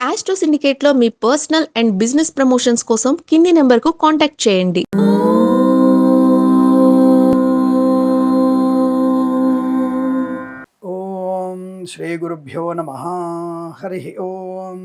Astro సిండికేట్లో మీ personal and business promotions కోసం కింది నెంబర్కు కాంటాక్ట్ చేయండి. ఓం శ్రీ గురుభ్యో నమ. హరి ఓం.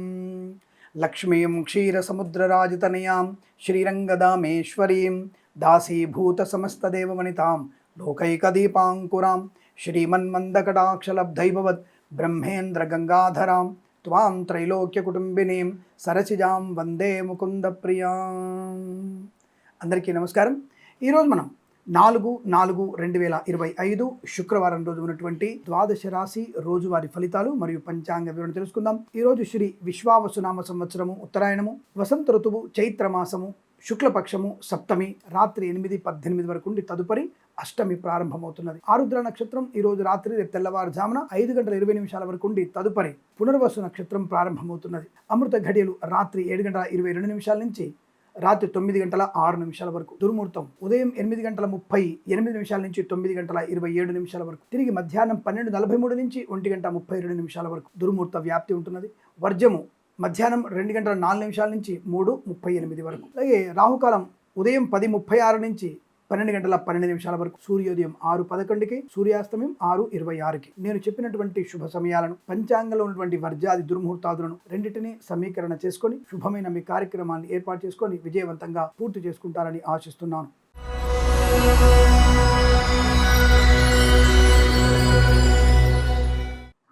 లక్ష్మీం క్షీరసముద్రరాజితనయాం శ్రీరంగదామేశ్వరీం దాసీభూత సమస్తదేవమణితాం లోకైకదీపాంకురాం శ్రీమన్మందకటాక్షలబ్ధైభవత్ బ్రహ్మేంద్ర గంగాధరాం త్వాం త్రైలోక్య కుటుంబినీం సరసిజాం వందే ముకుంద ప్రియాం అందరికీ నమస్కారం. ఈరోజు మనం నాలుగు నాలుగు రెండు వేల ఇరవై ఐదు శుక్రవారం రోజు ఉన్నటువంటి ద్వాదశ రాశి రోజువారి ఫలితాలు మరియు పంచాంగ వివరణ తెలుసుకుందాం. ఈరోజు శ్రీ విశ్వావసునామ సంవత్సరము ఉత్తరాయణము వసంత ఋతువు చైత్రమాసము శుక్లపక్షము సప్తమి రాత్రి ఎనిమిది పద్దెనిమిది వరకు ఉండి తదుపరి అష్టమి ప్రారంభమవుతున్నది. ఆరుద్ర నక్షత్రం ఈ రోజు రాత్రి రేపు తెల్లవారుజామున ఐదు గంటల ఇరవై నిమిషాల వరకు ఉండి తదుపరి పునర్వసు నక్షత్రం ప్రారంభమవుతున్నది. అమృత ఘడియలు రాత్రి ఏడు గంటల ఇరవై రెండు నిమిషాల నుంచి రాత్రి తొమ్మిది గంటల ఆరు నిమిషాల వరకు. దుర్ముహూర్తం ఉదయం ఎనిమిది గంటల ముప్పై ఎనిమిది నిమిషాల నుంచి తొమ్మిది గంటల ఇరవై ఏడు నిమిషాల వరకు. తిరిగి మధ్యాహ్నం పన్నెండు నలభై మూడు నుంచి ఒంటి గంట ముప్పై రెండు నిమిషాల వరకు దుర్ముహూర్త వ్యాప్తి ఉంటున్నది. వర్జము మధ్యాహ్నం రెండు గంటల నాలుగు నిమిషాల నుంచి మూడు ముప్పై ఎనిమిది వరకు. అలాగే రాహుకాలం ఉదయం పది ముప్పై ఆరు నుంచి పన్నెండు గంటల పన్నెండు నిమిషాల వరకు. సూర్యోదయం ఆరు పదకొండుకి సూర్యాస్తమయం ఆరు ఇరవై ఆరుకి. నేను చెప్పినటువంటి శుభ సమయాలను పంచాంగంలో ఉన్నటువంటి వర్జాది దుర్ముహూర్తాదులను రెండింటినీ సమీకరణ చేసుకొని శుభమైన మీ కార్యక్రమాన్ని ఏర్పాటు చేసుకొని విజయవంతంగా పూర్తి చేసుకుంటారని ఆశిస్తున్నాను.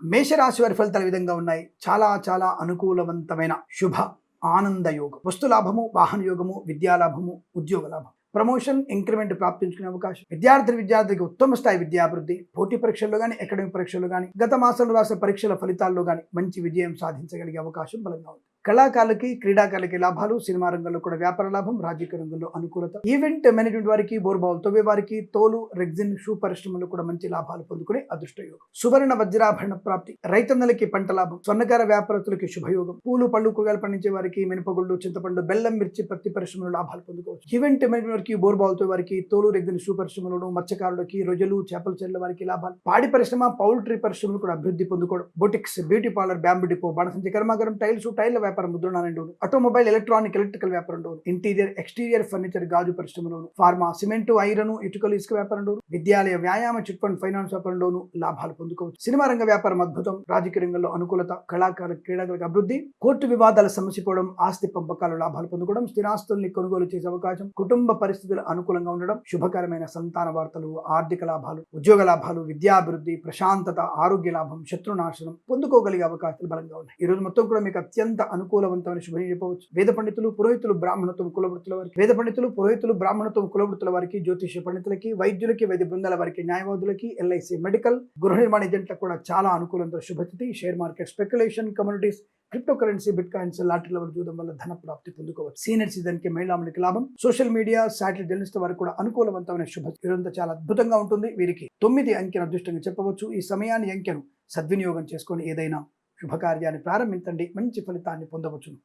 మేషరాశి వారి ఫలితాలు విధంగా ఉన్నాయి. చాలా చాలా అనుకూలవంతమైన శుభ ఆనంద యోగం. వస్తు లాభము వాహన యోగము విద్యాలాభము ఉద్యోగ లాభం. ప్రమోషన్ ఇంక్రిమెంట్ ప్రాప్తించుకునే అవకాశం. విద్యార్థి విద్యార్థికి ఉత్తమ స్థాయి విద్యాభివృద్ధి పోటీ పరీక్షల్లో కానీ అకాడమిక్ పరీక్షల్లో కానీ గత మాసంలో రాసిన పరీక్షల ఫలితాల్లో కానీ మంచి విజయం సాధించగలిగే అవకాశం బలంగా ఉంది. కళాకారులకి క్రీడాకారులకి లాభాలు సినిమా రంగంలో కూడా వ్యాపార లాభం రాజకీయ రంగంలో అనుకూలత. ఈవెంట్ మేనేజ్మెంట్ వారికి బోర్బాల్ తవ్వే వారికి తోలు రెగ్జిన్ షూ పరిశ్రమలు కూడా మంచి లాభాలు పొందుకునే అదృష్టయోగం. సువర్ణ వజ్రాభరణ ప్రాప్తి. రైతన్నలకి పంట లాభం. స్వర్ణకార వ్యాపారస్తులకి శుభయోగం. పూలు పళ్ళు కూరగాయలు పండించే వారికి మినపగుళ్ళు చింతపండు బెల్లం మిర్చి పత్తి పరిశ్రమలు లాభాలు పొందుకోవచ్చు. ఈవెంట్ మేనేజ్మెంట్ వారికి బోర్బాల్తో వారికి తోలు రెగ్జిన్ షూ పరిశ్రమలను మత్స్యకారులకి రొయ్యలు చేపల చెర్ల వారికి లాభాలు. పాడి పరిశ్రమ పౌల్ట్రీ పరిశ్రమలు కూడా అభివృద్ధి పొందుకోవడం. Boutiques beauty parlour bamboo depot బాణసంచి కర్మాగారం టైల్స్ టైల్ వ్యాపారం ముద్రణాలంటూ ఆటోమొబైల్ ఎలక్ట్రానిక్ ఎలక్ట్రికల్ వ్యాపారం ఇంటీరియర్ ఎక్స్టీరియర్ ఫర్నిచర్ గాజు పరిశ్రమలోను ఫార్మా సిమెంట్ ఐరన్ ఇటుకలు ఇసుక వ్యాపారంలోను విద్యాలయ వ్యాయామ చిట్ ఫండ్ ఫైనాన్స్ వ్యాపారంలోను లాభాలు పొందుకోవచ్చు. సినిమా రంగ వ్యాపారం అద్భుతం. రాజకీయ రంగంలో అనుకూలత కళాకార క్రీడాకారులకు అభివృద్ధి. కోర్టు వివాదాల సమసిపోవడం ఆస్తి పంపకాలు లాభాలు పొందుకోవడం స్థిరాస్తుల్ని కొనుగోలు చేసే అవకాశం కుటుంబ పరిస్థితులు అనుకూలంగా ఉండడం శుభకరమైన సంతాన వార్తలు ఆర్థిక లాభాలు ఉద్యోగ లాభాలు విద్యాభివృద్ధి ప్రశాంతత ఆరోగ్య లాభం శత్రునాశనం పొందుకోగలిగే అవకాశాలు బలంగా ఉన్నాయి. ఈ రోజు మొత్తం కూడా మీకు అత్యంత అనుకూలవంతమైన శుభం చెప్పవచ్చు. వేద పండితులు పురోహితులు బ్రాహ్మణత్వం కులవృత్తుల వారికి వేద పండితులు పురోహితులు బ్రాహ్మణత్వం కులవృత్తుల వారికి జ్యోతిష పండితులకి వైద్యులకి వైద్య బృందాల వారికి న్యాయవాదులకి ఎల్ఐసి మెడికల్ గృహ నిర్మాణ ఏజెంట్లకు కూడా చాలా అనుకూలంతో శుభస్థితి share market speculation communities cryptocurrency bitcoins lottery level చూడడం వల్ల ధన ప్రాప్తి పొందుకోవచ్చు. సీనియర్ సీజన్కి మహిళాములకి లాభం. సోషల్ మీడియా శాటిలైట్ జర్నలిస్ట్ వారికి కూడా అనుకూలవంతమైన శుభ ఇదంతా చాలా అద్భుతంగా ఉంటుంది. వీరికి తొమ్మిది అంకెను అదృష్టంగా చెప్పవచ్చు. ఈ సమయాన్ని అంకెను సద్వినియోగం చేసుకొని ఏదైనా శుభకార్యాన్ని ప్రారంభించండి. మంచి ఫలితాన్ని పొందవచ్చును.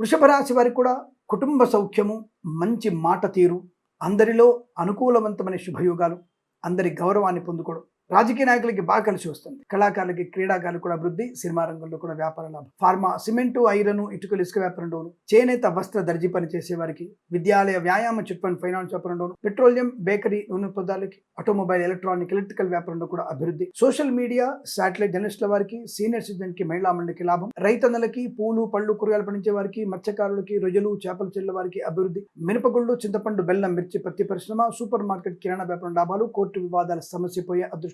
వృషభ రాశి వారికి కూడా కుటుంబ సౌఖ్యము మంచి మాట తీరు అందరిలో అనుకూలవంతమైన శుభయోగాలు అందరి గౌరవాన్ని పొందుకోవడం. రాజకీయ నాయకులకి బాగా కలిసి వస్తుంది. కళాకారులకి క్రీడాకారులకు కూడా అభివృద్ధి సినిమా రంగంలో కూడా వ్యాపార లాభం. ఫార్మా సిమెంటు ఐరన్ ఇటుకలు ఇసుక వ్యాపారంలోను చేనేత వస్త్ర దర్జీ పని చేసేవారికి విద్యాలయ వ్యాయామ చిట్ ఫండ్ ఫైనాన్స్ వ్యాపారంలోను పెట్రోలియం బేకరీ నూనె పదార్థాలకి ఆటోమొబైల్ ఎలక్ట్రానిక్ ఎలక్ట్రికల్ వ్యాపారంలో కూడా అభివృద్ధి. సోషల్ మీడియా శాటిలైట్ జర్నలిస్టుల వారికి సీనియర్ సిటిజన్కి మహిళా మండలికి లాభం. రైతన్నలకి పూలు పళ్ళు కూరగాయలు పండించే వారికి మత్స్యకారులకి రొయ్యలు చేపల చెల్ల వారికి అభివృద్ధి. మినపగుళ్ళు చింతపండు బెల్లం మిర్చి పత్తి పరిశ్రమ సూపర్ మార్కెట్ కిరాణా వ్యాపారం లాభాలు కోర్టు వివాదాల సమస్య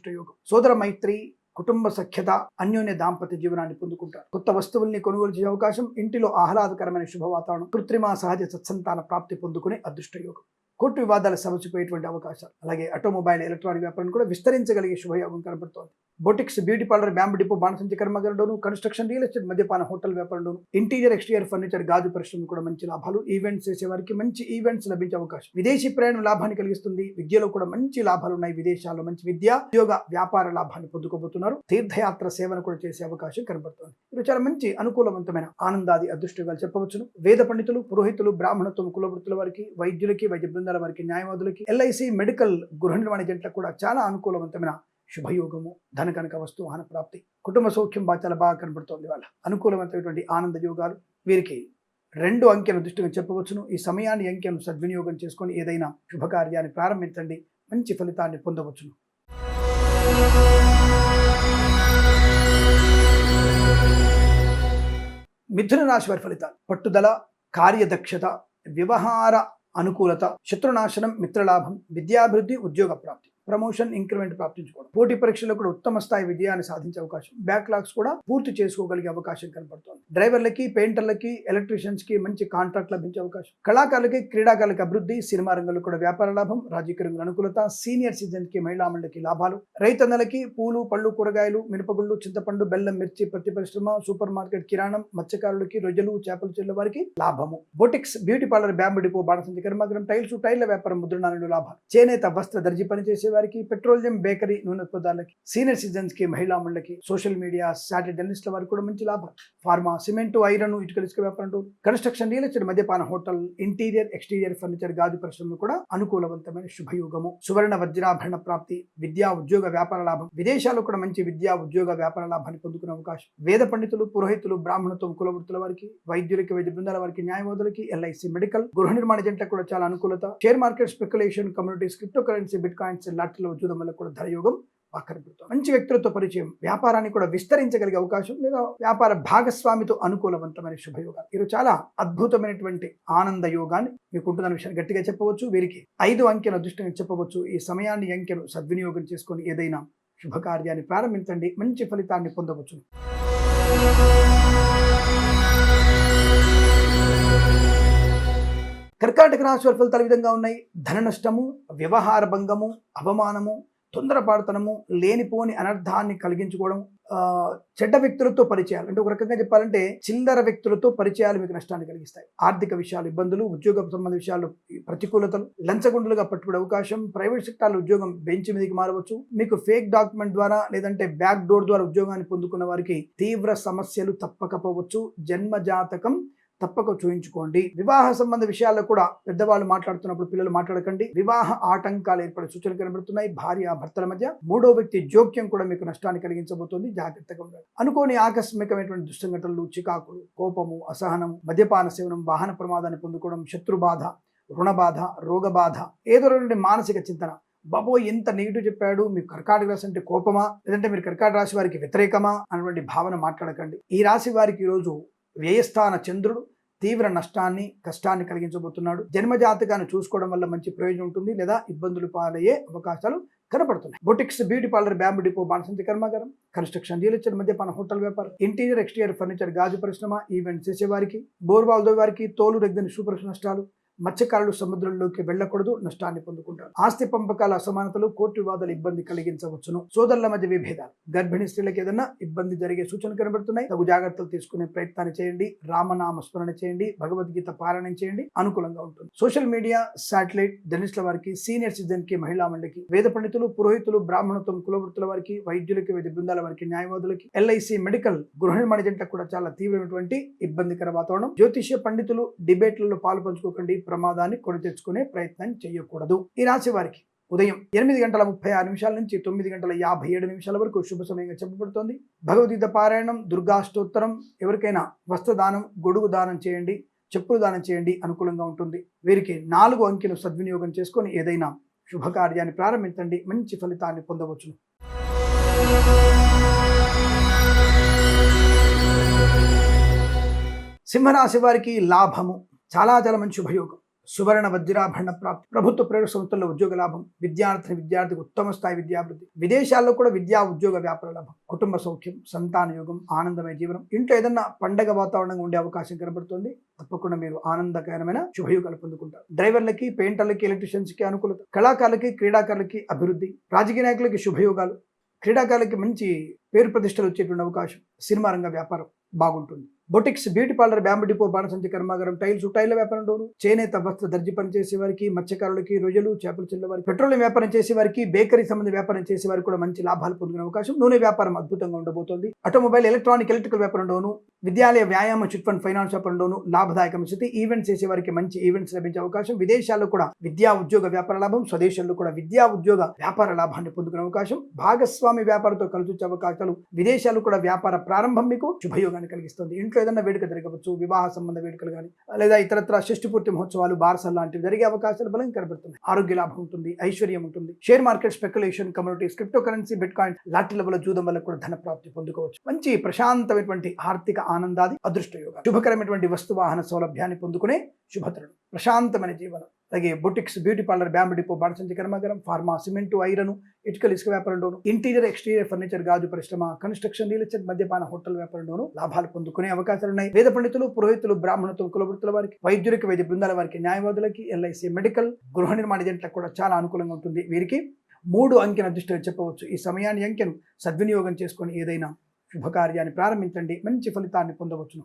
పోయే అదృష్టయోగం సోదర మైత్రి కుటుంబ సఖ్యత అన్యోన్య దాంపత్య జీవనాన్ని పొందుకుంటారు కొత్త వస్తువుల్ని కొనుగోలు చేసే అవకాశం ఇంటిలో ఆహ్లాదకరమైన శుభ వాతావరణం కృత్రిమ సహజ సత్సంతాన ప్రాప్తి పొందుకునే అదృష్టయోగం. కోర్టు వివాదాలు సమసిపోయేటువంటి అవకాశాలు. అలాగే ఆటోమొబైల్ ఎలక్ట్రానిక్ వ్యాపారం కూడా విస్తరించగలిగే శుభయోగం కనబడుతోంది. Boutiques beauty parlour bamboo depot బాణసంచి కర్మగారంలోను కన్స్ట్రక్షన్ రియల్ ఎస్టేట్ మద్యపాన హోటల్ వ్యాపారంలోను ఇంటీరియర్ ఎక్స్టీరియర్ ఫర్నిచర్ గాజు పరిశ్రమ కూడా మంచి లాభాలు ఈవెంట్స్ చేసే వారికి మంచి ఈవెంట్స్ లభించే అవకాశం. విదేశీ ప్రయాణం లాభాన్ని కలిగిస్తుంది. విద్యలో కూడా మంచి లాభాలు ఉన్నాయి. విదేశాల్లో మంచి విద్య ఉద్యోగ వ్యాపార లాభాన్ని పొందుకోబోతున్నారు. తీర్థయాత్ర సేవను కూడా చేసే అవకాశం కనబడుతోంది. ఇది చాలా మంచి అనుకూలవంతమైన ఆనందాది అదృష్టంగా చెప్పవచ్చును. వేద పండితులు పురోహితులు బ్రాహ్మణత్వం కులవృత్తుల వారికి వైద్యులకి వైద్య బృందాల వారికి న్యాయవాదులకి ఎల్ఐసి మెడికల్ గృహ నిర్మాణ జంటలకు కూడా చాలా అనుకూలవంతమైన శుభయోగము ధన కనుక వస్తు ప్రాప్తి. కుటుంబ సౌఖ్యం బాగా చాలా బాగా కనబడుతోంది వాళ్ళ. అనుకూలమైనటువంటి ఆనంద యోగాలు. వీరికి రెండు అంకెను దృష్టిగా చెప్పవచ్చును. ఈ సమయాన్ని అంకెను సద్వినియోగం చేసుకొని ఏదైనా శుభకార్యాన్ని ప్రారంభించండి. మంచి ఫలితాన్ని పొందవచ్చును. మిథున రాశి వారి ఫలితాలు. పట్టుదల కార్యదక్షత వ్యవహార అనుకూలత శత్రునాశనం మిత్రలాభం విద్యాభివృద్ధి ఉద్యోగ ప్రాప్తి ప్రమోషన్ ఇంక్రిమెంట్ ప్రాప్తించుకోవడం. పోటీ పరీక్షల్లో కూడా ఉత్తమ స్థాయి విజయాన్ని సాధించే అవకాశం. బ్యాక్లాగ్స్ కూడా పూర్తి చేసుకోగలిగే అవకాశం కనపడుతుంది. డ్రైవర్లకి పెయింటర్లకి ఎలక్ట్రీషియన్స్కి మంచి కాంట్రాక్ట్ లభించే అవకాశం. కళాకారులకి క్రీడాకారులకి అభివృద్ధి సినిమా రంగంలో కూడా వ్యాపార లాభం రాజకీయ రంగుల అనుకూలత సీనియర్ సిటిజన్కి మహిళా మండలికి లాభాలు. రైతన్నలకి పూలు పళ్ళు కూరగాయలు మినపగుళ్ళు చింతపండు బెల్లం మిర్చి పత్తి పరిశ్రమ సూపర్ మార్కెట్ కిరాణం మత్స్యకారులకి రొయ్యలు చేపలు చెల్లె వారికి లాభము. Boutiques beauty parlour bamboo depot బాణసంచి కర్మాగ్రం టైల్స్ టైర్ల వ్యాపారం ముద్రణాలు లాభాలు. చేనేత వస్త్ర దర్జీ పనిచేసే వారికి పెట్రోలియం బేకరీ నూనె పదార్థాలకి సీనియర్ సిటిజన్స్కి మహిళా మండలికి సోషల్ మీడియా సాటిలైట్ జర్నలిస్టుల వారికి కూడా మంచి లాభం. ఫార్మా సిమెంట్ ఐరన్ ఇటుకలు ఇసుక వ్యాపారం కన్స్ట్రక్షన్ రియల్ ఎస్టేట్ మద్యపాన హోటల్ ఇంటీరియర్ ఎక్స్టీరియర్ ఫర్నిచర్ గాజు పరిశ్రమలు కూడా అనుకూలవంతమైన శుభయోగము. సువర్ణ వజ్రాభరణ ప్రాప్తి విద్యా ఉద్యోగ వ్యాపార లాభం. విదేశాల్లో కూడా మంచి విద్యా ఉద్యోగ వ్యాపార లాభాన్ని పొందుకునే అవకాశం. వేద పండితులు పురోహితులు బ్రాహ్మణత్వం కులవృత్తుల వారికి వైద్యులకి వైద్య బృందాల వారికి న్యాయవాదులకి ఎల్ఐసి మెడికల్ గృహ నిర్మాణ జంటకు కూడా చాలా అనుకూలత. Share market speculation communities cryptocurrency bitcoins లాటరీల ఉద్యోగం వల్ల కూడా ధరయోగం కనబడుతుంది మంచి వ్యక్తులతో పరిచయం వ్యాపారాన్ని కూడా విస్తరించగలిగే అవకాశం లేదా వ్యాపార భాగస్వామితో అనుకూలవంతమైన శుభయోగాలు. వీరు చాలా అద్భుతమైనటువంటి ఆనంద యోగాన్ని మీకు ఉంటుందన్న విషయాన్ని గట్టిగా చెప్పవచ్చు. వీరికి ఐదు అంకెల దృష్టిని చెప్పవచ్చు. ఈ సమయాన్ని అంకెను సద్వినియోగం చేసుకొని ఏదైనా శుభకార్యాన్ని ప్రారంభించండి. మంచి ఫలితాన్ని పొందవచ్చు కర్కాటక రాశి వారి ఫలితాలు విధంగా ఉన్నాయి? ధన నష్టము వ్యవహార భంగము అవమానము తొందరపాడుతనము లేనిపోని అనర్థాన్ని కలిగించుకోవడం చెడ్డ వ్యక్తులతో పరిచయాలు. అంటే ఒక రకంగా చెప్పాలంటే చిల్లర వ్యక్తులతో పరిచయాలు మీకు నష్టాన్ని కలిగిస్తాయి. ఆర్థిక విషయాలు ఇబ్బందులు ఉద్యోగ సంబంధ విషయాలు ప్రతికూలతలు లంచగొండులుగా పట్టుకునే అవకాశం ప్రైవేట్ సెక్టార్లో ఉద్యోగం బెంచ్ మీదకి మారవచ్చు. మీకు ఫేక్ డాక్యుమెంట్ ద్వారా లేదంటే బ్యాక్ డోర్ ద్వారా ఉద్యోగాన్ని పొందుకున్న వారికి తీవ్ర సమస్యలు తప్పకపోవచ్చు. జన్మ జాతకం తప్పక చూయించుకోండి. వివాహ సంబంధ విషయాల్లో కూడా పెద్దవాళ్ళు మాట్లాడుతున్నప్పుడు పిల్లలు మాట్లాడకండి. వివాహ ఆటంకాలు ఏర్పడే సూచనలు కనబడుతున్నాయి. భార్య భర్తల మధ్య మూడో వ్యక్తి జోక్యం కూడా మీకు నష్టాన్ని కలిగించబోతోంది. జాగ్రత్తగా ఉండాలి. అనుకోని ఆకస్మికమైనటువంటి దుస్సంఘటనలు చికాకులు కోపము అసహనం మద్యపాన సేవనం వాహన ప్రమాదాన్ని పొందుకోవడం శత్రు బాధ రుణ బాధ రోగ బాధ ఏదో రెండు మానసిక చింతన. బాబో ఎంత నెగిటివ్ చెప్పాడు. మీకు కర్కాటక రాశి అంటే కోపమా? లేదంటే మీరు కర్కాటక రాశి వారికి వ్యతిరేకమా? అన్నటువంటి భావన మాట్లాడకండి. ఈ రాశి వారికి ఈరోజు వ్యయస్థాన చంద్రుడు తీవ్ర నష్టాన్ని కష్టాన్ని కలిగించబోతున్నాడు. జన్మజాతకాన్ని చూసుకోవడం వల్ల మంచి ప్రయోజనం ఉంటుంది లేదా ఇబ్బందులు పాలయ్యే అవకాశాలు కనపడుతున్నాయి boutiques beauty parlour bamboo depot బాణసంతి కర్మాగారం కన్స్ట్రక్షన్ రియల్ మద్యపాన హోటల్ వ్యాపారం ఇంటీరియర్ ఎక్స్టీరియర్ ఫర్నిచర్ గాజు పరిశ్రమ ఈవెంట్ చేసేవారికి బోర్వాల్దో వారికి తోలు రెగ్దని సూపర్ నష్టాలు మత్స్యకారులు సముద్రంలోకి వెళ్ళకూడదు నష్టాన్ని పొందుకుంటారు. ఆస్తి పంపకాల అసమానతలు కోర్టు వివాదాలు ఇబ్బంది కలిగించవచ్చును. సోదరుల మధ్య విభేదాలు. గర్భిణీ స్త్రీలకు ఏదైనా ఇబ్బంది జరిగే సూచనలు కనబడుతున్నాయి. తగు జాగ్రత్తలు తీసుకునే ప్రయత్నాన్ని చేయండి. రామనామ స్మరణ చేయండి. భగవద్గీత పారాయణం చేయండి. అనుకూలంగా ఉంటుంది. సోషల్ మీడియా శాటిలైట్ జర్నలిస్టుల వారికి సీనియర్ సిటిజన్కి మహిళా మండలికి వేద పండితులు పురోహితులు బ్రాహ్మణత్వం కులవృత్తుల వారికి వైద్యులకి వైద్య బృందాల వారికి న్యాయవాదులకి ఎల్ఐసి మెడికల్ గృహ నిర్మాణ జంట కూడా చాలా తీవ్రమైనటువంటి ఇబ్బందికర వాతావరణం. జ్యోతిష్య పండితులు డిబేట్లలో పాలు పంచుకోకండి. ప్రమాదాన్ని కొని తెచ్చుకునే ప్రయత్నం చేయకూడదు. ఈ రాశి వారికి ఉదయం ఎనిమిది గంటల ముప్పై ఆరు నిమిషాల నుంచి తొమ్మిది గంటల యాభై ఏడు నిమిషాల వరకు శుభ సమయంగా చెప్పబడుతోంది. భగవద్గీత పారాయణం దుర్గాష్టోత్తరం ఎవరికైనా వస్త్రదానం గొడుగు దానం చేయండి చెప్పులు దానం చేయండి అనుకూలంగా ఉంటుంది. వీరికి నాలుగు అంకెలు సద్వినియోగం చేసుకొని ఏదైనా శుభకార్యాన్ని ప్రారంభించండి. మంచి ఫలితాన్ని పొందవచ్చును. సింహరాశి వారికి లాభము చాలా చాలా మంచి శుభయోగం సువర్ణ వజ్రాభరణ ప్రాప్తి. ప్రభుత్వ ప్రైవేట్ సంస్థల్లో ఉద్యోగ లాభం విద్యార్థిని విద్యార్థికి ఉత్తమ స్థాయి విద్యాభివృద్ధి. విదేశాల్లో కూడా విద్యా ఉద్యోగ వ్యాపార లాభం. కుటుంబ సౌఖ్యం సంతాన యోగం ఆనందమైన జీవనం. ఇంట్లో ఏదన్నా పండగ వాతావరణంగా ఉండే అవకాశం కనబడుతుంది. తప్పకుండా మీరు ఆనందకరమైన శుభయోగాలు పొందుకుంటారు. డ్రైవర్లకి పెయింటర్లకి ఎలక్ట్రీషియన్స్కి అనుకూలత. కళాకారులకి క్రీడాకారులకి అభివృద్ధి. రాజకీయ నాయకులకి శుభయోగాలు. క్రీడాకారులకి మంచి పేరు ప్రతిష్టలు వచ్చేటువంటి అవకాశం. సినిమా రంగ వ్యాపారం బాగుంటుంది. Boutiques beauty parlour bamboo depot బాణసంచి కర్మాగారం టైల్స్ టైల్ వ్యాపారం డోరు చేనేత వస్త్ర దర్జీ పని చేసే వారికి మత్స్యకారులకి రొయ్యలు చేపలు చెల్లె వారికి పెట్రోలియం వ్యాపారం చేసే వారికి బేకరీ సంబంధ వ్యాపారం చేసే వారికి కూడా మంచి లాభాలు పొందిన అవకాశం. నూనె వ్యాపారం అద్భుతంగా ఉండబోతోంది. ఆటోమొబైల్ ఎలక్ట్రానిక్ ఎలక్ట్రికల్ వ్యాపారం డోను విద్యాలయ వ్యాయామ చిట్ ఫండ్ ఫైనాన్స్ వ్యాపారంలోను లాభదాయకం స్థితి ఈవెంట్స్ చేసే వారికి మంచి ఈవెంట్స్ లభించే అవకాశం. విదేశాల్లో కూడా విద్యా ఉద్యోగ వ్యాపార లాభం స్వదేశాల్లో కూడా విద్యా ఉద్యోగ వ్యాపార లాభాన్ని పొందుకునే అవకాశం. భాగస్వామి వ్యాపారంతో కలిసి వచ్చే అవకాశాలు విదేశాలు కూడా వ్యాపార ప్రారంభం మీకు శుభయోగాన్ని కలిగిస్తుంది. ఇంట్లో ఏదైనా వేడుక జరగవచ్చు వివాహ సంబంధ వేడుకలు కానీ లేదా ఇతరత్ర షష్టిపూర్తి మహోత్సవాలు బారసాలు లాంటివి జరిగే అవకాశాలు బలంగా కనబడుతున్నాయి. ఆరోగ్య లాభం ఉంటుంది ఐశ్వర్యం ఉంటుంది. Share market speculation communities cryptocurrency bitcoin లాంటి లెవెల్ జూదం వల్ల కూడా ధన ప్రాప్తి పొందుకోవచ్చు. మంచి ప్రశాంతమైనటువంటి ఆర్థిక ఆనందాది అదృష్టయోగ. శుభకరమైనటువంటి వస్తు వాహన సౌలభ్యాన్ని పొందుకునే శుభతరుడు. ప్రశాంతమైన జీవనం. అలాగే boutiques beauty parlour bamboo depot బాణసంచి కర్మాగారం ఫార్మా సిమెంటు ఐరన్ ఇటుకలు ఇసుక వ్యాపారంలోను ఇంటీరియర్ ఎక్స్టీరియర్ ఫర్నిచర్ గాజు పరిశ్రమ కన్స్ట్రక్షన్ రియల్ ఎస్టేట్ మద్యపాన హోటల్ వ్యాపారంలోను లాభాలు పొందుకునే అవకాశాలు ఉన్నాయి వేద పండితులు పురోహితులు బ్రాహ్మణత్వం కులవృత్తుల వారికి వైద్యులకి వైద్య బృందాల వారికి న్యాయవాదులకి ఎల్ఐసి మెడికల్ గృహ నిర్మాణ ఏజెంట్లకు కూడా చాలా అనుకూలంగా ఉంటుంది. వీరికి మూడు అంకెన అదృష్టం చెప్పవచ్చు. ఈ సమయాన్ని అంకెను సద్వినియోగం చేసుకొని ఏదైనా శుభకార్యాన్ని ప్రారంభించండి. మంచి ఫలితాన్ని పొందవచ్చును.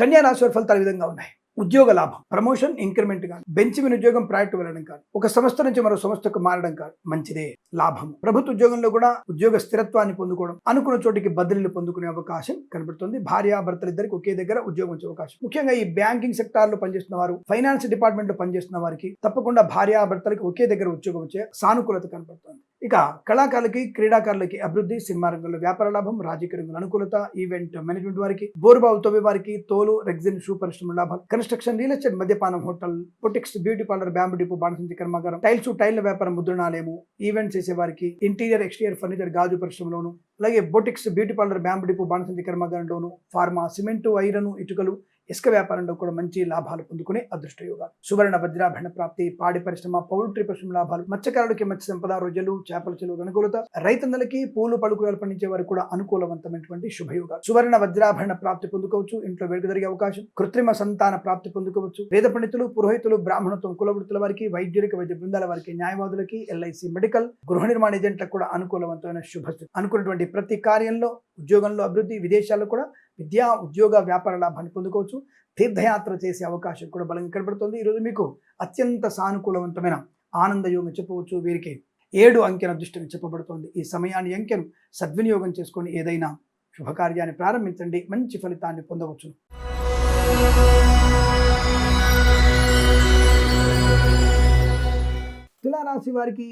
కన్యా రాశి ఫలితాలు ఈ విధంగా ఉన్నాయి. ఉద్యోగ లాభం ప్రమోషన్ ఇంక్రిమెంట్ కాదు. బెంచ్ మీద ఉద్యోగం ప్రాజెక్టు వెళ్ళడం కాదు. ఒక సంస్థ నుంచి మరో సంస్థకు మారడం కాదు. మంచిదే లాభం ప్రభుత్వ ఉద్యోగంలో కూడా ఉద్యోగ స్థిరత్వాన్ని పొందుకోవడం అనుకున్న చోటికి బదిలీలు పొందుకునే అవకాశం కనబడుతుంది. భార్యాభర్తలు ఇద్దరికి ఒకే దగ్గర ఉద్యోగం వచ్చే అవకాశం. ముఖ్యంగా ఈ బ్యాంకింగ్ సెక్టార్లో పనిచేస్తున్న వారు ఫైనాన్స్ డిపార్ట్మెంట్లో పనిచేస్తున్న వారికి తప్పకుండా భార్యాభర్తలకు ఒకే దగ్గర ఉద్యోగం వచ్చే సానుకూలత కనబడుతుంది. ఇక కళాకారులకి క్రీడాకారులకి అభివృద్ధి సినిమా రంగంలో వ్యాపార లాభం రాజకీయ రంగంలో అనుకూలత ఈవెంట్ మేనేజ్మెంట్ వారికి బోర్బావు తవ్వే వారికి తోలు రెగ్జిన్ షూ పరిశ్రమ లాభాలు. కన్స్ట్రక్షన్ రియల్ ఎస్టేట్ మద్యపానం hotel boutiques beauty parlour bamboo depot బాణసంచి కర్మాగారం టైల్స్ టైల్ వ్యాపారం ముద్రణాలయము ఈవెంట్స్ చేసే వారికి ఇంటీరియర్ ఎక్స్టీరియర్ ఫర్నిచర్ గాజు పరిశ్రమలోను అలాగే boutiques beauty parlour bamboo depot బాణసంచి కర్మాగారంలోను ఫార్మా సిమెంటు ఐరన్ ఇటుకలు ఇసుక వ్యాపారంలో కూడా మంచి లాభాలు పొందుకునే అదృష్ట యోగాలు సువర్ణ వజ్రాభరణ ప్రాప్తి పాడి పరిశ్రమ పౌల్ట్రీ పరిశ్రమ లాభాలు మత్స్యకారులకి మత్స్య సంపద రొయ్యలు చేపల చెరువు అనుకూలత రైతన్నలకి పూలు పలుకులు పండించే వారికి కూడా అనుకూలవంతమైనటువంటి శుభయోగాలు సువర్ణ వజ్రాభరణ ప్రాప్తి పొందుకోవచ్చు ఇంట్లో వేడుక జరిగే అవకాశం కృత్రిమ సంతాన ప్రాప్తి పొందుకోవచ్చు. వేద పండితులు పురోహితులు బ్రాహ్మణత్వం కులవృత్తుల వారికి వైద్యులకి వైద్య బృందాల వారికి న్యాయవాదులకి ఎల్ఐసి మెడికల్ గృహ నిర్మాణ ఏజెంట్లకు కూడా అనుకూలవంతమైన శుభస్థితి. అనుకున్నటువంటి ప్రతి కార్యంలో ఉద్యోగంలో అభివృద్ధి విదేశాల్లో కూడా విద్యా ఉద్యోగ వ్యాపార లాభాన్ని పొందుకోవచ్చు. తీర్థయాత్ర చేసే అవకాశం కూడా బలంగా కనబడుతుంది. ఈరోజు మీకు అత్యంత సానుకూలవంతమైన ఆనందయోగం చెప్పవచ్చు. వీరికి ఏడు అంకెన దృష్టిని చెప్పబడుతోంది. ఈ సమయాన్ని అంకెను సద్వినియోగం చేసుకొని ఏదైనా శుభకార్యాన్ని ప్రారంభించండి. మంచి ఫలితాన్ని పొందవచ్చు తులారాశి వారికి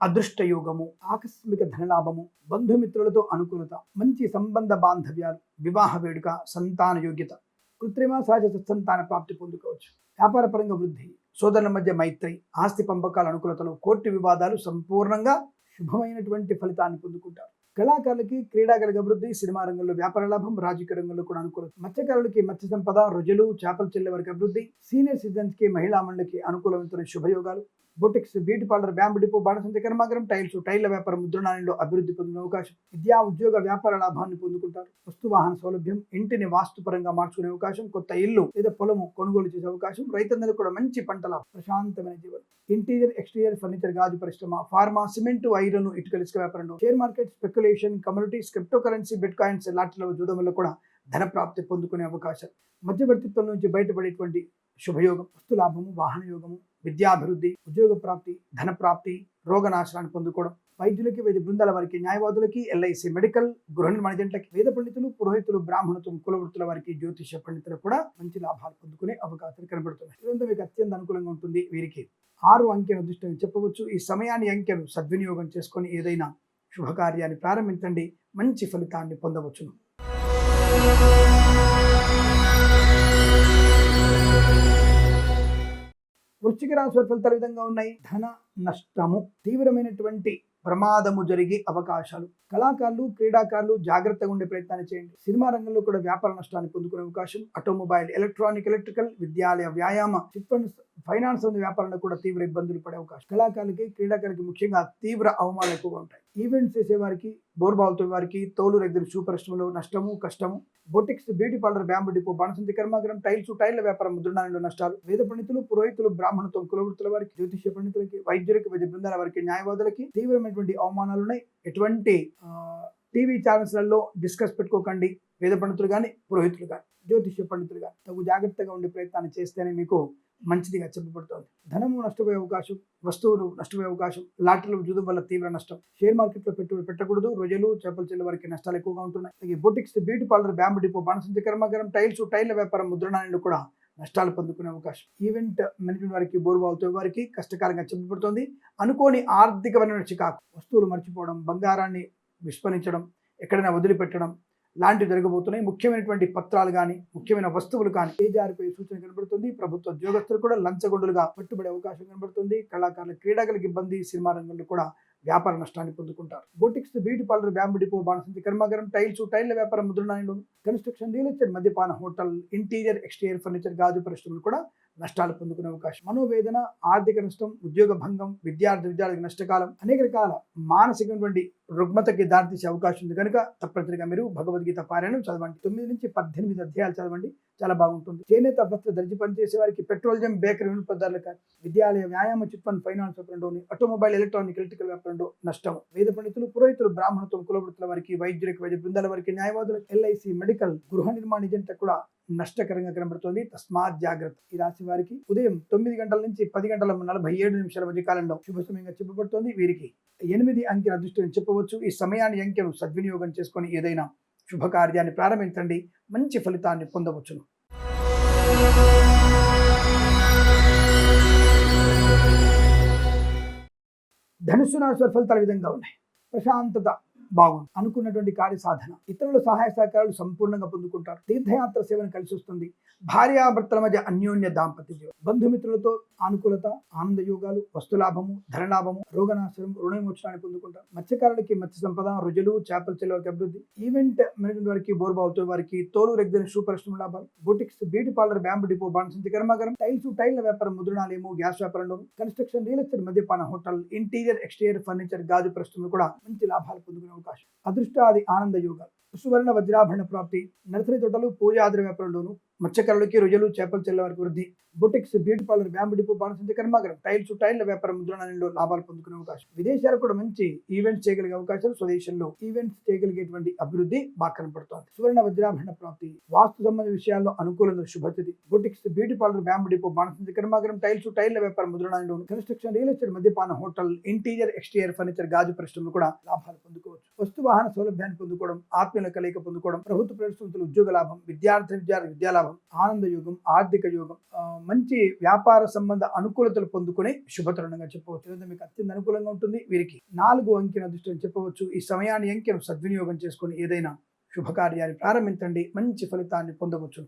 అదృష్ట యోగము ఆకస్మిక ధనలాభము బంధుమిత్రులతో అనుకూలత మంచి సంబంధ బాంధవ్యాలు వివాహ వేడుక సంతాన యోగ్యత కృత్రిమ సహజ సత్సంతాన ప్రాప్తి పొందుకోవచ్చు. వ్యాపారపరంగా వృద్ధి సోదరుల మధ్య మైత్రి ఆస్తి పంపకాల అనుకూలతలు కోర్టు వివాదాలు సంపూర్ణంగా శుభమైనటువంటి ఫలితాన్ని పొందుకుంటారు. కళాకారులకి క్రీడాకారులకు అభివృద్ధి సినిమా రంగంలో వ్యాపార లాభం రాజకీయ రంగంలో కూడా అనుకూలత. మత్స్యకారులకి మత్స్య సంపద రుజులు చేపలు చెల్లె వారికి అభివృద్ధి సీనియర్ సిటిజన్స్కి మహిళా మండలికి అనుకూలమైన శుభయోగాలు. Boutiques beauty parlour bamboo depot బాణసంత కర్మాగారం టైల్స్ టైళ్ళ వ్యాపారం ముద్రణాలయంలో అభివృద్ధి పొందిన అవకాశం. విద్యా ఉద్యోగ వ్యాపార లాభాన్ని పొందుకుంటారు. వస్తు వాహన సౌలభ్యం ఇంటిని వాస్తుపరంగా మార్చుకునే అవకాశం కొత్త ఇల్లు లేదా పొలము కొనుగోలు చేసే అవకాశం రైతన్నలకు కూడా మంచి పంటల ప్రశాంతమైన జీవనం. ఇంటీరియర్ ఎక్స్టీరియర్ ఫర్నిచర్ గాజు పరిశ్రమ ఫార్మా సిమెంట్ ఐరన్ ఇటుకల ఇసుక వ్యాపారంలో share market speculation communities cryptocurrency bitcoins లాట్ల జూదంలో వల్ల కూడా ధన ప్రాప్తి పొందుకునే అవకాశం. మధ్యవర్తిత్వం నుంచి బయటపడేటువంటి శుభయోగం వస్తు లాభము వాహన యోగము విద్యాభివృద్ధి ఉద్యోగ ప్రాప్తి ధన ప్రాప్తి రోగనాశనాన్ని పొందుకోవడం వైద్యులకి వైద్య బృందాల వారికి న్యాయవాదులకి ఎల్ఐసి మెడికల్ గృహ నిర్మాణ వేద పండితులు పురోహితులు బ్రాహ్మణత్వం కులవృత్తుల వారికి జ్యోతిష పండితులు కూడా మంచి లాభాలు పొందుకునే అవకాశాలు కనబడుతున్నాయి. ఇదంతా మీకు అత్యంత అనుకూలంగా ఉంటుంది వీరికి. ఆరు అంకెను అదృష్టం చెప్పవచ్చు. ఈ సమయాన్ని అంకెను సద్వినియోగం చేసుకొని ఏదైనా శుభకార్యాన్ని ప్రారంభించండి. మంచి ఫలితాన్ని పొందవచ్చును. వృశ్చిక రాశి వారి ఫలితాలు విధంగా ఉన్నాయి? ధన నష్టము తీవ్రమైనటువంటి ప్రమాదము జరిగే అవకాశాలు. కళాకారులు క్రీడాకారులు జాగ్రత్తగా ఉండే ప్రయత్నాన్ని చేయండి. సినిమా రంగంలో కూడా వ్యాపార నష్టాన్ని పొందుకునే అవకాశం ఆటోమొబైల్ ఎలక్ట్రానిక్ ఎలక్ట్రికల్ విద్యాలయ వ్యాయామ చిట్ ఫండ్స్ ఫైనాన్స్ అనే వ్యాపారంలో కూడా తీవ్ర ఇబ్బందులు పడే అవకాశం. కళాకారులకి క్రీడాకారులకి ముఖ్యంగా తీవ్ర అవమానాలు ఎక్కువగా ఉంటాయి. ఈవెంట్స్ చేసేవారికి బోర్బావుతో వారికి తోలు రెగ్గిన షూ పరిశ్రమలో నష్టము కష్టము. Boutiques beauty parlour bamboo depot బాణసంతి కర్మాగరం టైల్స్ టైర్ల వ్యాపారం ముద్రణాలలో నష్టాలు. వేద పండితులు పురోహితులు బ్రాహ్మణత్వం కులవృత్తుల వారికి జ్యోతిష్య పండితులకి వైద్యులకి వైద్య బృందాల వారికి న్యాయవాదులకి తీవ్రమైనటువంటి అవమానాలు ఉన్నాయి ఎటువంటి టీవీ ఛానల్స్లలో డిస్కస్ పెట్టుకోకండి. వేద పండితులు కానీ పురోహితులు కానీ జ్యోతిష్య పండితులు కానీ తగు జాగ్రత్తగా ఉండే ప్రయత్నాన్ని చేస్తేనే మీకు మంచిదిగా చెప్పబడుతోంది. ధనము నష్టపోయే అవకాశం వస్తువులు నష్టపోయే అవకాశం లాటరీలు జూదం వల్ల తీవ్ర నష్టం. షేర్ మార్కెట్లో పెట్టుబడి పెట్టకూడదు. రొయ్యలు చేపల చెల్లి వారికి నష్టాలు ఎక్కువగా ఉంటున్నాయి. Boutiques beauty parlour bamboo depot బాణసంచి కర్మాగారం టైల్స్ టైల్ వ్యాపారం ముద్రణాలు కూడా నష్టాలు పొందుకునే అవకాశం. ఈవెంట్ మేనేజ్మెంట్ వారికి బోర్బాల్తో వారికి కష్టకాలంగా చెప్పబడుతోంది. అనుకోని ఆర్థికపరమైన చికాకు వస్తువులు మర్చిపోవడం బంగారాన్ని విస్మరించడం ఎక్కడైనా వదిలిపెట్టడం లాంటివి జరగబోతున్నాయి. ముఖ్యమైనటువంటి పత్రాలు కానీ ముఖ్యమైన వస్తువులు కానీ ఏ సూచన కనబడుతుంది. ప్రభుత్వ ఉద్యోగస్తులు కూడా లంచగొండులుగా పట్టుబడే అవకాశం కనబడుతుంది. కళాకారుల క్రీడాకులకు ఇబ్బంది సినిమా రంగంలో కూడా వ్యాపార నష్టాన్ని పొందుకుంటారు. Boutiques beauty parlour bamboo depot బాణసంచి కర్మాగారం టైల్స్ టైల్ల వ్యాపారం ముద్రణాయలు కన్స్ట్రక్షన్ రియల్ ఎస్టేట్ మద్యపాన హోటల్ ఇంటీరియర్ ఎక్స్టీరియర్ ఫర్నిచర్ గాజు పరిశ్రమలు కూడా నష్టాలు పొందుకునే అవకాశం. మనోవేదన ఆర్థిక నష్టం ఉద్యోగ భంగం విద్యార్థి విద్యార్థికి నష్టకాలం అనేక రకాల మానసికమైనటువంటి రుగ్మతకి దారితీసే అవకాశం ఉంది. కనుక తప్పనిసరిగా మీరు భగవద్గీత పారాయణం చదవండి. తొమ్మిది నుంచి పద్దెనిమిది అధ్యాయాలు చదవండి. చాలా బాగుంటుంది. చేనేత వస్త్ర దర్జీ పనిచేసే వారికి పెట్రోలియం బేకరీ వినియోగదారులకు కానీ విద్యాలయ వ్యాయామ చిట్ ఫండ్ ఫైనాన్స్ వ్యాపారంలోని ఆటోమొబైల్ ఎలక్ట్రానిక్ ఎలక్ట్రికల్ వ్యాపారంలో నష్టం. వేద పండితులు పురోహితులు బ్రాహ్మణత్వం కులవృత్తుల వారికి వైద్యులకు వైద్య బృందాల వారికి న్యాయవాదులకు ఎల్ఐసి మెడికల్ గృహ నిర్మాణ ఏజెంట్ కూడా నష్టకరంగా కనబడుతోంది. తస్మాత్ జాగ్రత్త. ఈ రాశి వారికి ఉదయం తొమ్మిది గంటల నుంచి పది గంటల నలభై ఏడు నిమిషాల మధ్య కాలంలో శుభ సమయంగా చెప్పబడుతోంది. వీరికి ఎనిమిది అంకెల అదృష్టం చెప్పవచ్చు. ఈ సమయాన్ని అంకెను సద్వినియోగం చేసుకొని ఏదైనా శుభకార్యాన్ని ప్రారంభించండి. మంచి ఫలితాన్ని పొందవచ్చును. ధనుసు రాశి వారి విధంగా ఉన్నాయి. ప్రశాంతత బాగుంది అనుకున్నటువంటి కార్య సాధన ఇతరుల సహాయ సహకారాలు సంపూర్ణంగా పొందుకుంటారు. తీర్థయాత్ర సేవను కలిసి వస్తుంది. భార్యాభర్తల మధ్య అన్యోన్య దాంపత్య జీవనం బంధుమిత్రులతో అనుకూలత ఆనంద యోగాలు వస్తులాభము ధనలాభము రోగనాశనం రుణవిమోచనాన్ని పొందుకుంటారు. మత్స్యకారులకి మత్స్య సంపద రుజులు చేపల చెల్లెలకి అభివృద్ధి. ఈవెంట్ మేనేజ్మెంట్ వారికి బోర్బావుతో వారికి తోలు రెగ్జన్ షూ పరిశ్రమ లాభాలు. Boutiques beauty parlour bamboo depot బాణసంచి కర్మాగారం. టైల్స్ టైల్ వ్యాపారం ముద్రణాలేమో గ్యాస్ వ్యాపారంలో కన్స్ట్రక్షన్ రియల్ ఎస్టేట్ మద్యపాన హోటల్ ఇంటీరియర్ ఎక్స్టీరియర్ ఫర్నిచర్ గాజు పరిశ్రమలు కూడా మంచి లాభాలు పొందుకునే అవకాశం. అదృష్టాది ఆనంద యోగాలు సువర్ణ వజ్రాభరణ ప్రాప్తి నర్సరి తోటలు పూజాద్ర మత్స్యకారులకి రొయ్యలు చేపలు చెల్లె వారికి వృద్ధి. Boutiques beauty parlour bamboo depot బాణసంచి కర్మాగారం. టైల్స్ టైల్ల వ్యాపారం ముద్రణలో లాభాలు పొందుకునే అవకాశం. విదేశాలకు కూడా మంచి ఈవెంట్స్ చేయగలిగే అవకాశాలు స్వదేశంలో. ఈవెంట్స్ చేయగలిగేటువంటి అభివృద్ధి బాగా కనపడుతోంది. సువర్ణ వజ్రాభరణ ప్రాప్తి. వాస్తు సంబంధ విషయాల్లో అనుకూలంగా శుభతిథి boutiques beauty parlour bamboo depot బాణసంచి కర్మాగారం టైల్స్ టైల్ల వ్యాపారం ముద్రణలో కన్స్ట్రక్షన్ రియల్ ఎస్టేట్ మద్యపాన హోటల్ ఇంటీరియర్ ఎక్స్టీరియర్ ఫర్నిచర్ గాజు పరిశ్రమలు కూడా లాభాలు పొందుకోవచ్చు. వస్తు వాహన సౌలభ్యాన్ని పొందుకోవడం ఆత్మీయుల కలయిక పొందుకోవడం ప్రభుత్వ ప్రస్తుతులు ఉద్యోగ లాభం విద్యార్థి విద్యార్థి విద్యాలాభం ఆనంద యోగం ఆర్థిక యోగం మంచి వ్యాపార సంబంధ అనుకూలతలు పొందుకునే శుభతరుణంగా చెప్పవచ్చు. లేదా మీకు అత్యంత అనుకూలంగా ఉంటుంది. వీరికి నాలుగు అంకెన దృష్టిని చెప్పవచ్చు. ఈ సమయాన్ని అంకెను సద్వినియోగం చేసుకుని ఏదైనా శుభకార్యాన్ని ప్రారంభించండి. మంచి ఫలితాన్ని పొందవచ్చు.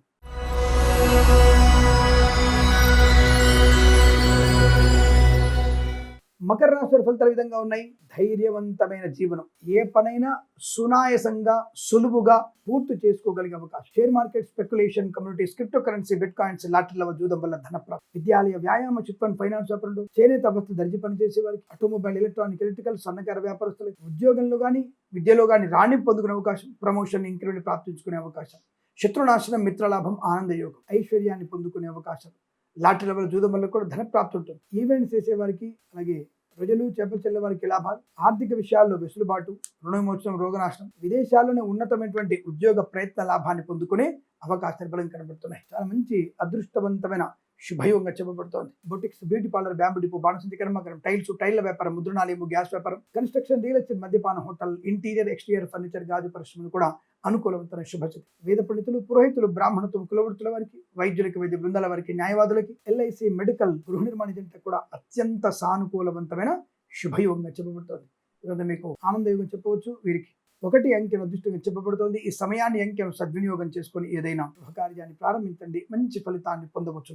మకర రాశి వారి ఫలితాలు విధంగా ఉన్నాయి? ధైర్యవంతమైన జీవనం. ఏ పనైనా సునాయసంగా సులువుగా పూర్తి చేసుకోగలిగే అవకాశం. Share market speculation communities cryptocurrency bitcoins లాటరీల జూదం వల్ల ధన విద్యాలయ వ్యాయామ చిట్ ఫండ్ ఫైనాన్స్ వ్యాపారులు చేనేత వస్తు దర్జీ పనిచేసే వారికి ఆటోమొబైల్ ఎలక్ట్రానిక్ ఎలక్ట్రికల్ సన్నకార వ్యాపారస్తులకు ఉద్యోగంలో కానీ విద్యలో కానీ రాణింపు పొందుకునే అవకాశం ప్రమోషన్ ఇంక్రిమెంట్ ప్రాప్తించుకునే అవకాశం. శత్రునాశనం మిత్రలాభం ఆనంద యోగం ఐశ్వర్యాన్ని పొందుకునే అవకాశం. లాటరీ లెవెల్ జూదం వల్ల కూడా ధన ప్రాప్తి ఉంటుంది. ఈవెంట్స్ చేసేవారికి అలాగే ప్రజలు చేపలు చెల్లె వారికి లాభాలు ఆర్థిక విషయాల్లో వెసులుబాటు రుణవిమోచనం రోగనాశనం విదేశాల్లోనే ఉన్నతమైనటువంటి ఉద్యోగ ప్రయత్న లాభాన్ని పొందుకునే అవకాశాలు బలం కనబడుతున్నాయి. చాలా మంచి అదృష్టవంతమైన శుభయోగంగా చెప్పబడుతోంది. Boutiques beauty parlour bamboo depot బాణసంచి కర్మాగారం టైల్స్ టైల్ల వ్యాపారం ముద్రణాలయము గ్యాస్ వ్యాపారం కన్స్ట్రక్షన్ రియల్ ఎస్టేట్ మద్యపాన హోటల్ ఇంటీరియర్ ఎక్స్టీరియర్ ఫర్నిచర్ గాజు పరిశ్రమలు కూడా అనుకూలవంతమైన శుభచితి వేద పండితులు పురోహితులు బ్రాహ్మణత్వం కులవృత్తుల వారికి వైద్యులకి వైద్య బృందాల వారికి న్యాయవాదులకి ఎల్ఐసి మెడికల్ గృహ నిర్మాణ జంట కూడా అత్యంత సానుకూలవంతమైన శుభయోగంగా చెప్పబడుతోంది. ఈరోజు మీకు ఆనందయోగం చెప్పవచ్చు. వీరికి ఒకటి అంకెను అదృష్టంగా చెప్పబడుతోంది. ఈ సమయాన్ని అంకెను సద్వినియోగం చేసుకొని ఏదైనా శుభకార్యాన్ని ప్రారంభించండి. మంచి ఫలితాన్ని పొందవచ్చు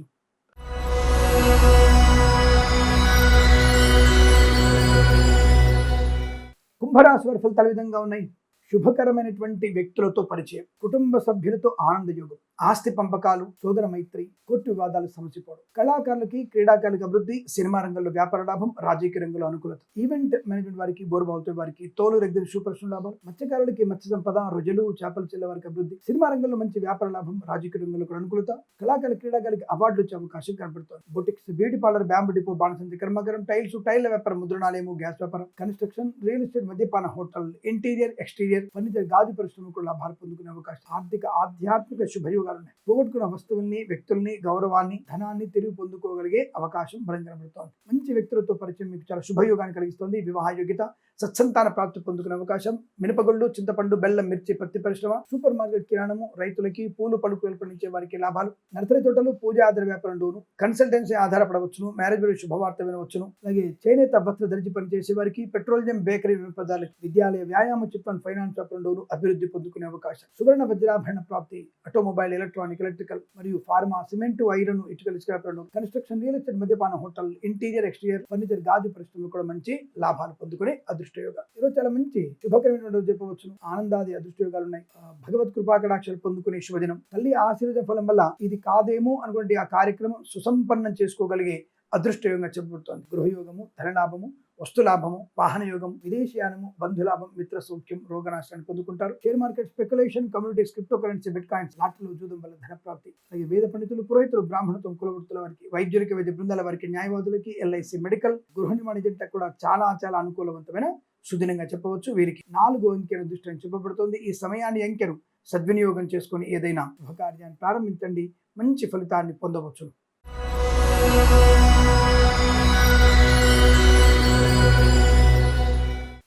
కుంభరాశి వారి ఫలితాలు విధంగా ఉన్నాయి? శుభకరమైనటువంటి వ్యక్తులతో పరిచయం కుటుంబ సభ్యులతో ఆనందయోగం. ఆస్తి పంపకాలు సోదర మైత్రి కోర్టు వివాదాలు సమసిపోవడం. కళాకారులకి క్రీడాకారులకి అభివృద్ధి సినిమా రంగంలో వ్యాపార లాభం రాజకీయ రంగంలో అనుకూలత. ఈవెంట్ మేనేజ్మెంట్ వారికి బోర్బావుతో వారికి తోలు రెగ్గిన సూపర్షన్ లాభాలు. మత్స్యకారులకి మత్స్య సంపద రొజలు చేపల చెల్ల వారికి అభివృద్ధి. సినిమా రంగంలో మంచి వ్యాపార లాభం రాజకీయ రంగంలో కూడా అనుకూలత. కళాకారులు క్రీడాకారులకి అవార్డులు వచ్చే అవకాశం కనబడుతోంది. Boutiques beauty parlour bamboo depot బాణసంతి కర్మాగారం టైల్స్ టైల్ వ్యాపారం ముద్రణాలయము గ్యాస్ వ్యాపారం. కన్స్ట్రక్షన్ రియల్ ఎస్టేట్ మద్యపాన హోటల్ ఇంటీరియర్ ఎక్స్టీరియర్ ఫర్నిచర్ గాజు పరిశ్రమ కూడా లాభాలు పొందుకునే అవకాశం. ఆర్థిక ఆధ్యాత్మిక శుభయోగ యోగాలు ఉన్నాయి పోగొట్టుకున్న వస్తువుల్ని వ్యక్తుల్ని గౌరవాన్ని ధనాన్ని తిరిగి పొందుకోగలిగే అవకాశం బలం కనబడుతోంది. మంచి వ్యక్తులతో పరిచయం మీకు చాలా శుభయోగాన్ని కలిగిస్తుంది. వివాహ యోగ్యత సత్సంతాన ప్రాప్తి పొందుకునే అవకాశం మినపగుళ్ళు చింతపండు బెల్లం మిర్చి పత్తి పరిశ్రమ సూపర్ మార్కెట్ కిరాణము రైతులకి పూలు పడుకు పండించే వారికి లాభాలు. నర్సరీ తోటలు పూజ ఆధార వ్యాపారంలోను కన్సల్టెన్సీ ఆధారపడవచ్చును మ్యారేజ్ గురించి శుభవార్త వినవచ్చును. అలాగే చేనేత వస్త్ర ధరించి పనిచేసే వారికి పెట్రోలియం బేకరీ వినపదాలకి విద్యాలయ వ్యాయామ చిట్ ఫైనాన్స్ వ్యాపారంలోను అభివృద్ధి పొందుకునే అవకాశం. సువర్ణ వజ్రాభరణ ప్రాప్తి ఆటోమొబైల్ ఎలక్ట్రానిక్ ఎలక్ట్రికల్ మరియు ఫార్మా సిమెంట్ ఐరన్ ఇటుకల ఇసుక వ్యాపారంలో కన్స్ట్రక్షన్ రియల్ ఎస్టేట్ మద్యపాన హోటల్ ఇంటీరియర్ ఎక్స్టీరియర్ ఫర్నిచర్ గాజు పరిశ్రమలు కూడా మంచి లాభాలు పొందుకునే అదృష్టం. యోగాలు ఈరోజు చాలా మంచి శుభకరమైన చెప్పవచ్చు ఆనందాది అదృష్ట యోగాలు ఉన్నాయి భగవత్ కృపాకటాక్షలు పొందుకునే శుభదినం. తల్లి ఆశీర్వద ఫలం వల్ల ఇది కాదేమో అనుకుంటే ఆ కార్యక్రమం సుసంపన్నం చేసుకోగలిగే అదృష్టయోగంగా చెప్పబడుతోంది. గృహయోగము ధనలాభము వస్తులాభము వాహన యోగం విదేశీయానము బంధులాభం మిత్ర సౌఖ్యం రోగనాశాన్ని పొందుకుంటారు. Share market speculation communities cryptocurrency bitcoins లాటలు జూదం వల్ల ధన ప్రాప్తి అలాగే వేద పండితులు పురోహితులు బ్రాహ్మణత్వం కులవృత్తుల వారికి వైద్యులకి వైద్య బృందాల వారికి న్యాయవాదులకి ఎల్ఐసి మెడికల్ గృహ నిర్మాణ జంట కూడా చాలా చాలా అనుకూలవంతమైన సుదినంగా చెప్పవచ్చు. వీరికి నాలుగు అంకెను దృష్టిని చెప్పబడుతుంది. ఈ సమయాన్ని అంకెను సద్వినియోగం చేసుకొని ఏదైనా శుభకార్యాన్ని ప్రారంభించండి. మంచి ఫలితాన్ని పొందవచ్చు.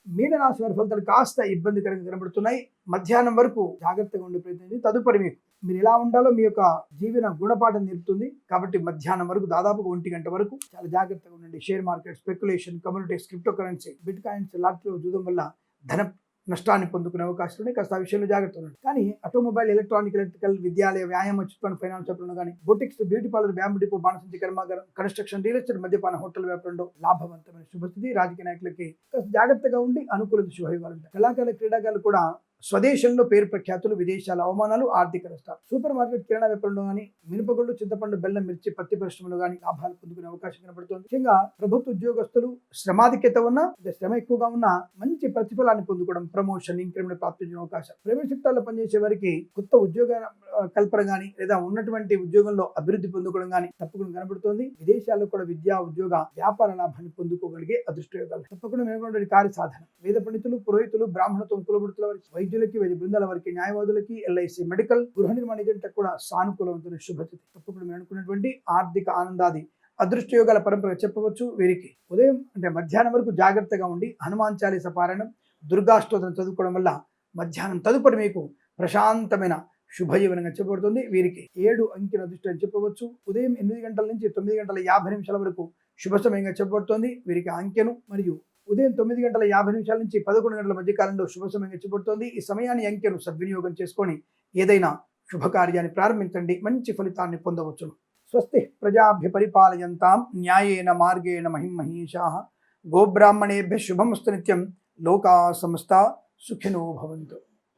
మీనరాశి వారి ఫలితాలు కాస్త ఇబ్బందికరంగా కనబడుతున్నాయి. మధ్యాహ్నం వరకు జాగ్రత్తగా ఉండే ప్రయత్నం తదుపరి మీకు మీరు ఎలా ఉండాలో మీ యొక్క జీవన గుణపాఠం నేర్పుతుంది. కాబట్టి మధ్యాహ్నం వరకు దాదాపుగా ఒంటి గంట వరకు చాలా జాగ్రత్తగా ఉండండి. Share market speculation communities cryptocurrency bitcoins లాటరీలో చూడడం వల్ల ధన నష్టాన్ని పొందుకునే అవకాశం ఉన్నాయి. కాస్త ఆ విషయంలో జాగ్రత్త ఉండండి. కానీ ఆటోమొబైల్ ఎలక్ట్రానిక్ ఎలక్ట్రికల్ విద్యాలయ వ్యాయామ చిట్ ఫైనాన్స్ వ్యాపారంలో కానీ boutiques beauty parlour bamboo depot బాణసంచి కర్మాగారం కన్స్ట్రక్షన్ రియల్ ఎస్టేట్ మద్యపాన హోటల్ వ్యాపారంలో లాభవంతమైన శుభస్థితి. రాజకీయ నాయకులకి కాస్త జాగ్రత్తగా ఉండి అనుకూల శుభయోగాలు ఉంటాయి. కళాకారులు క్రీడాకారులు కూడా స్వదేశంలో పేరు ప్రఖ్యాతులు విదేశాల అవమానాలు ఆర్థిక నష్టాలు. సూపర్ మార్కెట్ కిరాణా వ్యాపారంలో కానీ మినపగుళ్ళు చింతపండు బెల్లం మిర్చి పత్తి పరిశ్రమలు కానీ లాభాలు పొందుకునే అవకాశం కనబడుతుంది. ముఖ్యంగా ప్రభుత్వ ఉద్యోగస్తులు శ్రమాధిక్యత ఉన్న శ్రమ ఎక్కువగా ఉన్న మంచి ప్రతిఫలాన్ని పొందుకోవడం ప్రమోషన్ ఇంక్రిమెంట్ ప్రాప్తించిన అవకాశం. ప్రైవేట్ సెక్టార్లో పనిచేసే వారికి కొత్త ఉద్యోగ కల్పన కానీ లేదా ఉన్నటువంటి ఉద్యోగంలో అభివృద్ధి పొందుకోవడం కానీ తప్పకుండా కనబడుతోంది. విదేశాల్లో కూడా విద్యా ఉద్యోగ వ్యాపార లాభాన్ని పొందుకోగలిగే అదృష్టయోగాలు. తప్పకుండా మేలుకున్నటువంటి కార్య సాధన వేద పండితులు పురోహితులు బ్రాహ్మణత్వం వారి వారికి వైద్యులకి వైద్య బృందాల వారికి న్యాయవాదులకి ఎల్ఐసి మెడికల్ గృహ నిర్మాణ ఏజెంట్ కూడా సానుకూలవంతమైన శుభతిథి తప్పకుండా మేము అనుకున్నటువంటి ఆర్థిక ఆనందాది అదృష్ట యోగాల పరంపర చెప్పవచ్చు వీరికి. ఉదయం అంటే మధ్యాహ్నం వరకు జాగ్రత్తగా ఉండి హనుమాన్ చాలీస పారాయణం దుర్గాష్టోత్రం చదువుకోవడం వల్ల మధ్యాహ్నం తదుపరి మీకు ప్రశాంతమైన శుభజీవనంగా చెప్పబడుతుంది వీరికి. ఏడు అంకెల అదృష్టం అని చెప్పవచ్చు. ఉదయం ఎనిమిది గంటల నుంచి తొమ్మిది గంటల యాభై నిమిషాల వరకు శుభ సమయంగా చెప్పబడుతోంది. వీరికి అంకెను మరియు ఉదయం తొమ్మిది గంటల యాభై నిమిషాల నుంచి పదకొండు గంటల మధ్య కాలంలో శుభ సమయం చెప్పబడుతోంది ఈ సమయాన్ని అంకెను సద్వినియోగం చేసుకొని ఏదైనా శుభకార్యాన్ని ప్రారంభించండి. మంచి ఫలితాన్ని పొందవచ్చును. స్వస్తి ప్రజాభ్య పరిపాలయంతాం న్యాయేన మార్గేణ మహిం మహీషా గోబ్రాహ్మణేభ్య శుభమస్తు నిత్యం లోకా సమస్త సుఖినో భవంతు.